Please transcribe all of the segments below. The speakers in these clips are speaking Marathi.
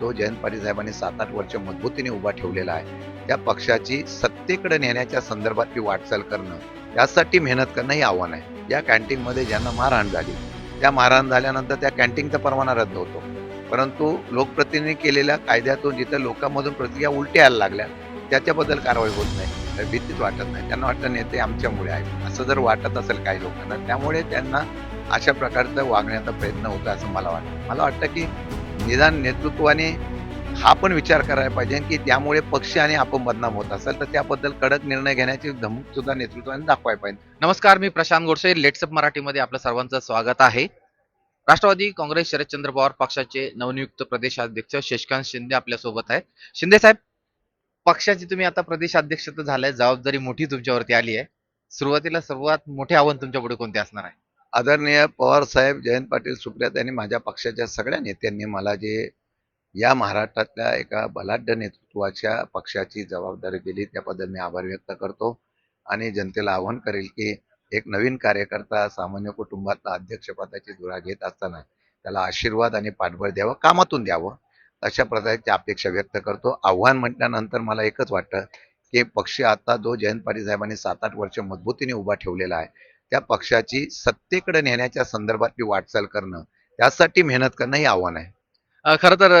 तो जयंत पाटील साहेबांनी सात आठ वर्ष मजबूतीने उभा ठेवलेला आहे. त्या पक्षाची सत्तेकडे नेण्याच्या संदर्भातली वाटचाल करणं यासाठी मेहनत करणं हे आव्हान आहे. या कॅन्टीनमध्ये ज्यांना मारहाण झाली त्या मारहाण झाल्यानंतर त्या कॅन्टीनचा परवाना रद्द होतो. परंतु लोकप्रतिनिधी केलेल्या कायद्यातून जिथं लोकांमधून प्रतिक्रिया उलट्या यायला लागल्या त्याच्याबद्दल कारवाई होत नाही. तर भीतीच वाटत नाही. त्यांना वाटतं नेते आमच्यामुळे आहे असं जर वाटत असेल काही लोकांना त्यामुळे त्यांना अशा प्रकारचं वागण्याचा प्रयत्न होतो असं मला वाटतं. मला वाटतं की निदान नेतृत्वाने हा पण विचार करायला पाहिजे की त्यामुळे पक्ष आणि आपण बदनाम होत असेल तर त्याबद्दल कडक निर्णय घेण्याची धमक सुद्धा नेतृत्वाने दाखवायला पाहिजे. नमस्कार मी प्रशांत गोडसे. लेट्सअप मराठीमध्ये आपलं सर्वांचं स्वागत आहे. राष्ट्रवादी काँग्रेस शरदचंद्र पवार पक्षाचे नवनियुक्त प्रदेशाध्यक्ष शशिकांत शिंदे आपल्यासोबत शिंदे साहेब पक्षाची तुम्ही आता प्रदेशाध्यक्ष तर झालाय जबाबदारी मोठी तुमच्यावरती आली आहे. सुरुवातीला सर्वात मोठे आव्हान तुमच्यापुढे कोणते असणार आहे? आदरणीय पवार साहेब जयंत पाटील सुप्रियात यांनी माझ्या पक्षाच्या सगळ्या नेत्यांनी मला जे या महाराष्ट्रातल्या एका बलाढ्य नेतृत्वाच्या पक्षाची जबाबदारी दिली त्याबद्दल मी आभार व्यक्त करतो आणि जनतेला आवाहन करेल की एक नवीन कार्यकर्ता सामान्य कुटुंबातला अध्यक्षपदाची धुरा घेत असताना त्याला आशीर्वाद आणि पाठबळ द्यावं कामातून द्यावं अशा प्रकारची अपेक्षा व्यक्त करतो. आव्हान म्हटल्यानंतर मला एकच वाटतं की पक्ष आता जो जयंत पाटील साहेबांनी सात आठ वर्ष मजबूतीने उभा ठेवलेला आहे त्या पक्षाची सत्तेकडे नेण्याच्या संदर्भातली वाटचाल करणं त्यासाठी मेहनत करणं हे आव्हान आहे. खरं तर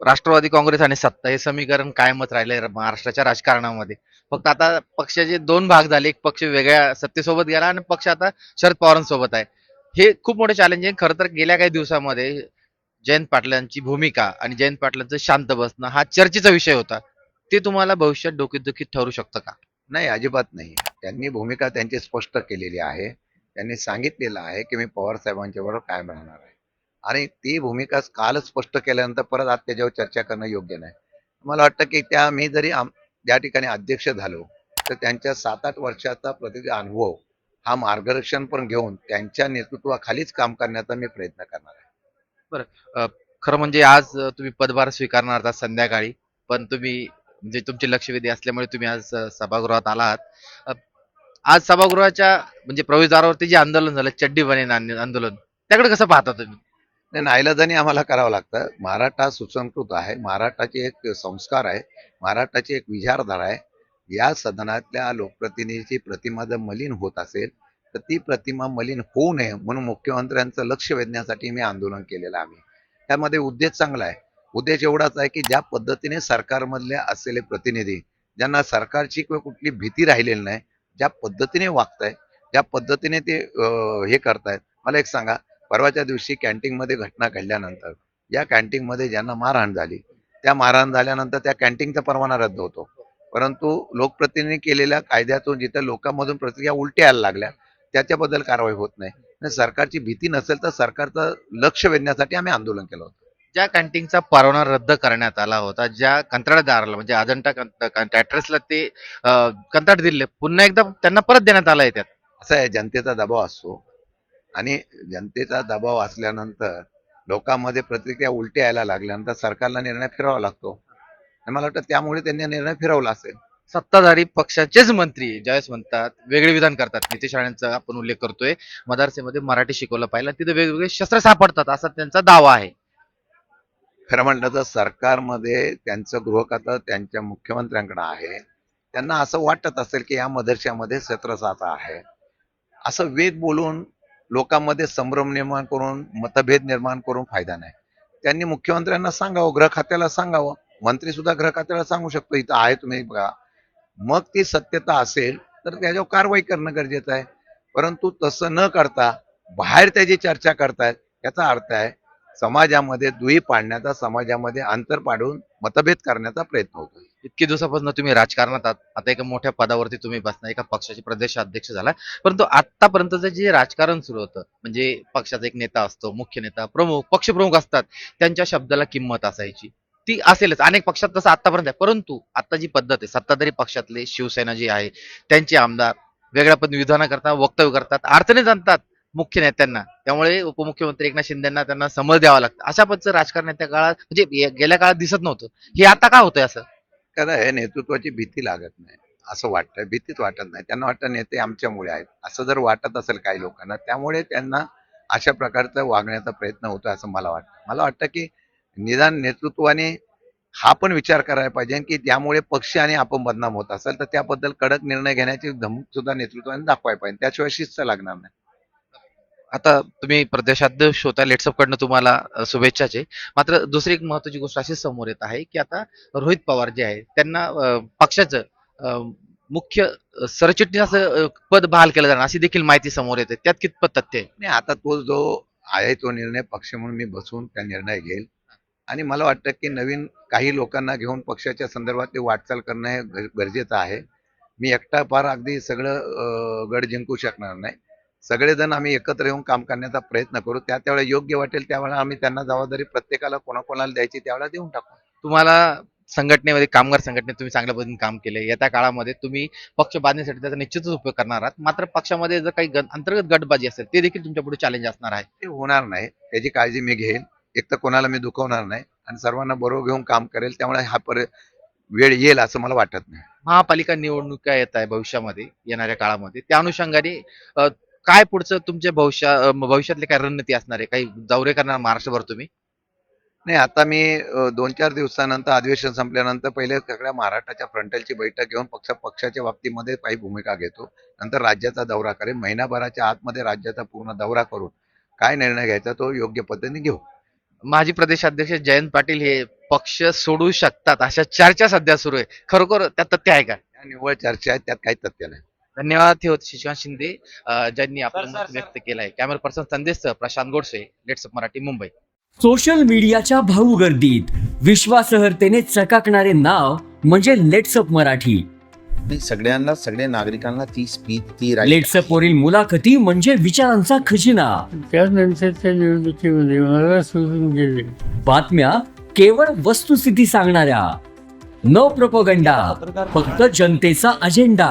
राष्ट्रवादी काँग्रेस आणि सत्ता हे समीकरण कायमच राहिले महाराष्ट्राच्या राजकारणामध्ये. फक्त आता पक्षाचे दोन भाग झाले एक पक्ष वेगळ्या सत्तेसोबत गेला आणि पक्ष आता शरद पवारांसोबत आहे. हे खूप मोठे चॅलेंज आहे. खरं तर गेल्या काही दिवसामध्ये जयंत पाटलांची भूमिका आणि जयंत पाटलांचं शांत बसणं हा चर्चेचा विषय होता. ते तुम्हाला भविष्यात डोकेदुखीत ठरू शकतं का? नाही अजिबात नाही. त्यांनी भूमिका त्यांची स्पष्ट केलेली आहे. त्यांनी सांगितलेलं आहे की मी पवार साहेबांच्या बरोबर काय राहणार आहे. आणि ती भूमिका कालच स्पष्ट केल्यानंतर परत आज त्याच्यावर चर्चा करणं योग्य नाही. मला वाटतं की त्या मी जरी आम- त्या ठिकाणी अध्यक्ष झालो तर त्यांच्या सात आठ वर्षाचा प्रत्येक अनुभव हा मार्गदर्शन पण घेऊन त्यांच्या नेतृत्वाखालीच काम करण्याचा मी प्रयत्न करणार आहे. बरं. खरं म्हणजे आज तुम्ही पदभार स्वीकारणार आहात संध्याकाळी पण तुम्ही म्हणजे तुमची लक्षवेधी असल्यामुळे तुम्ही आज सभागृहात आलात. आज सभागृहाच्या म्हणजे प्रवेशद्वारावरती जे आंदोलन झालं चड्डी बनेन आंदोलन त्याकडे कसं पाहता तुम्ही? नाही नाईलाजाने आम्हाला करावं लागतं. महाराष्ट्र हा सुसंस्कृत आहे. महाराष्ट्राचे एक संस्कार आहे. महाराष्ट्राची एक विचारधारा आहे. या सदनातल्या लोकप्रतिनिधीची प्रतिमा जर मलिन होत असेल तर ती प्रतिमा मलिन होऊ नये म्हणून मुख्यमंत्र्यांचं लक्ष वेधण्यासाठी मी आंदोलन केलेलं आहे. आम्ही त्यामध्ये उद्देश चांगला आहे. उद्देश एवढाच आहे की ज्या पद्धतीने सरकारमधले असलेले प्रतिनिधी ज्यांना सरकारची किंवा कुठली भीती राहिलेली नाही ज्या पद्धतीने वागताय ज्या पद्धतीने ते हे करतायत मला एक सांगा परवाच्या दिवशी कॅन्टीनमध्ये घटना घडल्यानंतर या कॅन्टीनमध्ये ज्यांना मारहाण झाली त्या मारहाण झाल्यानंतर त्या कॅन्टीनचा परवाना रद्द होतो. परंतु लोकप्रतिनिधी केलेल्या कायद्यातून जिथं लोकांमधून प्रतिक्रिया उलट्या यायला लागल्या त्याच्याबद्दल कारवाई होत नाही. सरकारची भीती नसेल तर सरकारचं लक्ष वेधण्यासाठी आम्ही आंदोलन केलं होतं. ज्या कॅन्टीनचा परवाना रद्द करण्यात आला होता ज्या कंत्राटदाराला म्हणजे अजंठा कॉन्ट्रॅक्टर्सला ते कंत्राट दिले पुन्हा एकदा त्यांना परत देण्यात आलं आहे त्यात. असं आहे जनतेचा दबाव असतो. आणि जनतेचा दबाव असल्यानंतर लोकांमध्ये प्रतिक्रिया उलट्या यायला लागल्यानंतर सरकारला निर्णय फिरवावा लागतो. आणि मला वाटतं त्यामुळे त्यांनी निर्णय फिरवला असेल. सत्ताधारी पक्षाचेच मंत्री ज्यावेळेस म्हणतात वेगळे विधान करतात. नितेश राणेंचा आपण उल्लेख करतोय. मदरसेमध्ये मराठी शिकवलं पाहिलं तिथे वेगवेगळे शस्त्र सापडतात असा त्यांचा दावा आहे. खरं म्हटलं तर सरकारमध्ये त्यांचं गृहखातं त्यांच्या मुख्यमंत्र्यांकडे आहे. त्यांना असं वाटत असेल की या मदरशामध्ये शस्त्रसाठा आहे. असं वेद बोलून लोकांमध्ये संभ्रम निर्माण करून मतभेद निर्माण करून फायदा नाही. त्यांनी मुख्यमंत्र्यांना सांगावं गृह खात्याला सांगावं. मंत्री सुद्धा गृह खात्याला सांगू शकतो इथं आहे तुम्ही बघा. मग ती सत्यता असेल तर त्याच्यावर कारवाई करणं गरजेचं आहे. परंतु तसं न करता बाहेर त्याची चर्चा करतायत याचा अर्थ आहे समाजामध्ये दुई पाडण्याचा समाजामध्ये अंतर पाडून मतभेद करण्याचा प्रयत्न होतो. इतके दिवसापासून तुम्ही राजकारणात आहात. आता एका मोठ्या पदावरती तुम्ही बसणार एका पक्षाचे प्रदेशाध्यक्ष झाला परंतु आतापर्यंतचं जे राजकारण सुरू होतं म्हणजे पक्षाचा एक नेता असतो मुख्य नेता प्रमुख पक्षप्रमुख असतात त्यांच्या शब्दाला किंमत असायची. ती असेलच. अनेक पक्षात तसं आतापर्यंत आहे. परंतु आता जी पद्धत आहे सत्ताधारी पक्षातले शिवसेना जी आहे त्यांचे आमदार वेगळ्या पद्धती विधानं करतात वक्तव्य करतात अडचणी जाणतात. मुख्य नेत्यांना. त्यामुळे उपमुख्यमंत्री एकनाथ शिंदेना त्यांना समज द्यावा लागतं. अशा पद्धतीचं राजकारण त्या काळात म्हणजे गेल्या काळात दिसत नव्हतं. हे आता का होतंय असं? कारण हे नेतृत्वाची भीती लागत नाही. असं वाटतंय. भीतीच वाटत नाही. त्यांना वाटतं नेते आमच्यामुळे आहेत. असं जर वाटत असेल काही लोकांना त्यामुळे त्यांना अशा प्रकारचा वागण्याचा प्रयत्न होतो असं मला वाटतं. मला वाटतं की निदान नेतृत्वाने हा पण विचार करायला पाहिजे की त्यामुळे पक्ष आणि आपण बदनाम होत असेल तर त्याबद्दल कडक निर्णय घेण्याची धमक सुद्धा नेतृत्वाने दाखवायला पाहिजे. त्याशिवाय शिस्त लागणार नाही. आता तुम्ही प्रदेशाध्यक्ष होता लेट्सअप कडनं तुम्हाला शुभेच्छाचे. मात्र दुसरी एक महत्वाची गोष्ट अशी समोर येत आहे की आता रोहित पवार जे आहे त्यांना पक्षाचं मुख्य सरचिटणीस असं, पद बहाल केलं जाणार अशी देखील माहिती समोर येते. त्यात कितपत तथ्य आहे? नाही आता तो जो आहे तो निर्णय पक्ष म्हणून मी बसून त्या निर्णय घेईल. आणि मला वाटतं की नवीन काही लोकांना घेऊन पक्षाच्या संदर्भात ते वाटचाल करणं हे गरजेचं आहे. मी एकटा फार अगदी सगळं गड जिंकू शकणार नाही. सगळेजण आम्ही एकत्र येऊन काम करण्याचा प्रयत्न करू. त्या त्यावेळेला योग्य वाटेल त्यावेळेला आम्ही त्यांना जबाबदारी प्रत्येकाला कोणाकोणाला द्यायची त्यावेळेला देऊन टाकू. तुम्हाला संघटनेमध्ये कामगार संघटनेत तुम्ही चांगल्या पद्धतीने काम केले येत्या काळामध्ये तुम्ही पक्ष बांधण्यासाठी त्याचा निश्चितच उपयोग करणार आहात. मात्र पक्षामध्ये जर काही अंतर्गत गटबाजी असेल ते देखील तुमच्यापुढे चॅलेंज असणार आहे. ते होणार नाही. त्याची काळजी मी घेईन एक तर कोणाला मी दुखवणार नाही आणि सर्वांना बरोबर घेऊन काम करेल. त्यामुळे हा पर वेळ येईल असं मला वाटत नाही. महापालिका निवडणुका येत आहे भविष्यामध्ये येणाऱ्या काळामध्ये. त्या अनुषंगाने काय पुढचं तुमच्या भविष्या भविष्यातले काय रणनीती असणार आहे? काही दौरे करणार महाराष्ट्रभर तुम्ही? नाही आता मी दोन चार दिवसानंतर अधिवेशन संपल्यानंतर पहिले सगळ्या महाराष्ट्राच्या फ्रंटलची बैठक घेऊन पक्ष पक्षाच्या बाबतीमध्ये काही भूमिका घेतो. नंतर राज्याचा दौरा करेन. महिनाभराच्या आतमध्ये राज्याचा पूर्ण दौरा करून काय निर्णय घ्यायचा तो योग्य पद्धतीने घेऊ. माजी प्रदेशाध्यक्ष जयंत पाटील हे पक्ष सोडू शकतात अशा चर्चा सध्या सुरू आहे. खरोखर त्यात तथ्य आहे का? निव्वळ चर्चा आहेत त्यात काही तथ्य नाही. धन्यवाद हे होते शशिकांत शिंदे ज्यांनी आपलं मत व्यक्त केलं आहे camera person Sandesh Prashant Godse let's Marathi Mumbai. Social मीडियाच्या भाऊ गर्दीत विश्वासार्हतेने चकाकणारे नाव म्हणजे लेट्सअप मराठी. नाही सगळ्यांना सगळ्या नागरिकांना ती स्पीच ती लेट्सअप वरील मुलाखती म्हणजे विचारांचा खजिना. त्यानंतरच्या निवडणुकीमध्ये मला सोडून गेले. बातम्या केवळ वस्तुस्थिती सांगणाऱ्या. न प्रोपोगंडा फक्त जनतेचा अजेंडा